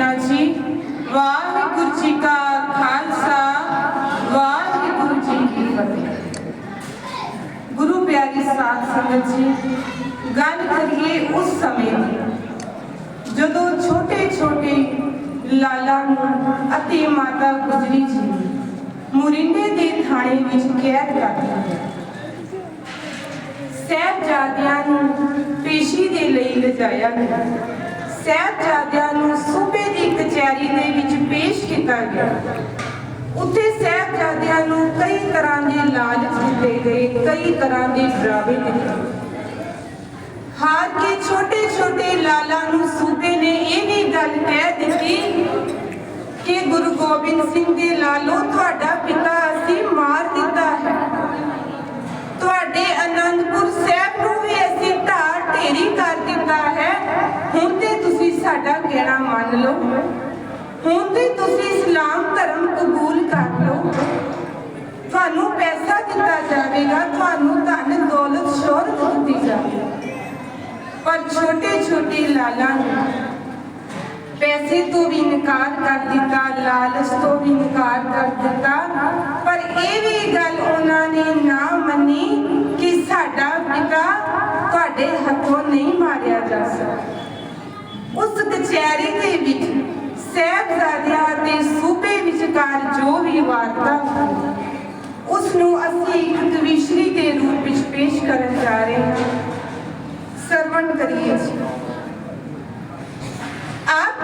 ਦੇਣਾ ਜੀ। ਵਾਹਿਗੁਰੂ ਜੀ ਕਾ ਖਾਲਸਾ, ਵਾਹਿਗੁਰੂ ਜੀ ਕੀ ਫਤਿਹ। ਗੁਰੂ ਪਿਆਰੀ ਸਾਧ ਸੰਗਤ ਜੀ, ਗੱਲ ਕਰੀਏ ਉਸ ਸਮੇਂ ਦੀ, ਜਦੋਂ ਛੋਟੇ ਛੋਟੇ ਲਾਲਾ ਨੂੰ ਅਤੇ ਮਾਤਾ ਗੁਜਰੀ ਜੀ ਮੁਰਿੰਡੇ ਦੇ ਥਾਣੇ ਵਿੱਚ ਕੈਦ ਕਰ ਦਿੱਤਾ ਗਿਆ। ਸਹਿਬਜ਼ਾਦਿਆਂ ਨੂੰ ਪੇਸ਼ੀ ਦੇ ਲਈ ਲਿਜਾਇਆ ਗਿਆ। ਸਹਿਬਜ਼ਾਦਿਆਂ ਨੂੰ ਸੂਬੇ ਦੀ ਕਚਹਿਰੀ ਦੇ ਵਿੱਚ ਪੇਸ਼ ਕੀਤਾ ਗਿਆ। ਉੱਥੇ ਸਹਿਬਜ਼ਾਦਿਆਂ ਨੂੰ ਕਈ ਤਰ੍ਹਾਂ ਦੇ ਲਾਲਚ ਦਿੱਤੇ ਗਏ, ਕਈ ਤਰ੍ਹਾਂ ਦੇ ਡਰਾਵੇ ਦਿੱਤੇ ਹਾਰ ਕੇ ਛੋਟੇ ਛੋਟੇ ਲਾਲਾਂ ਨੂੰ ਸੂਬੇ ਨੇ ਇਹ ਵੀ ਗੱਲ ਕਹਿ ਦਿੱਤੀ ਕਿ ਗੁਰੂ ਗੋਬਿੰਦ ਸਿੰਘ ਦੇ ਲਾਲੋ, ਤੁਹਾਡਾ ਪਿਤਾ ਅਸੀਂ ਮਾਰ ਦਿੱਤਾ ਹੈ ਤੁਹਾਡੇ ਆਨੰਦਪੁਰ ਸਾਹਿਬ ਨੂੰ ਵੀ ਅਸੀਂ ਢਾਰ ਢੇਰੀ ਕਰ ਦਿੱਤਾ ਹੈ ਹੁਣ ਤੇ ਤੁਸੀਂ ਸਾਡਾ ਕਹਿਣਾ ਮੰਨ ਲਓ ਹੁਣ ਤੇ ਤੁਸੀਂ ਇਸਲਾਮ ਧਰਮ ਕਬੂਲ ਕਰ ਲਓ ਤੁਹਾਨੂੰ ਪੈਸਾ ਦਿੱਤਾ ਤੁਹਾਨੂੰ ਧਨ, ਦੌਲਤ ਸ਼ੋਹਰਤ ਦਿੱਤੀ ਜਾਵੇਗੀ ਪਰ ਛੋਟੇ ਛੋਟੇ ਲਾਲਾਂ ਨੇ ਪੈਸੇ ਤੋਂ ਵੀ ਇਨਕਾਰ ਕਰ ਦਿੱਤਾ, ਲਾਲਚ ਤੋਂ ਵੀ ਇਨਕਾਰ ਕਰ ਦਿੱਤਾ। ਪਰ ਇਹ ਵੀ ਗੱਲ ਉਹਨਾਂ ਨੇ ਨਾ ਮੰਨੀ ਕਿ ਸਾਡਾ ਪਿਤਾ ਤੁਹਾਡੇ ਹੱਥੋਂ ਨਹੀਂ ਮਾਰਿਆ ਜਾ ਸਕਦਾ। ਉਸ ਕਚਹਿਰੀ ਦੇ ਵਿੱਚ ਸਹਿਬਜ਼ਾਦਿਆਂ ਦੇ ਸੂਬੇ ਵਿਚਕਾਰ ਜੋ ਵੀ ਵਾਰਤਾ ਹੋਈ ਉਸ ਨੂੰ ਅਸੀਂ ਇੱਕ ਕਵਿਸ਼ਰੀ ਦੇ ਰੂਪ ਵਿੱਚ ਪੇਸ਼ ਕਰਨ ਜਾ ਰਹੇ ਹਾਂ। ਸਰਵਣ ਕਰੀਏ ਆਪ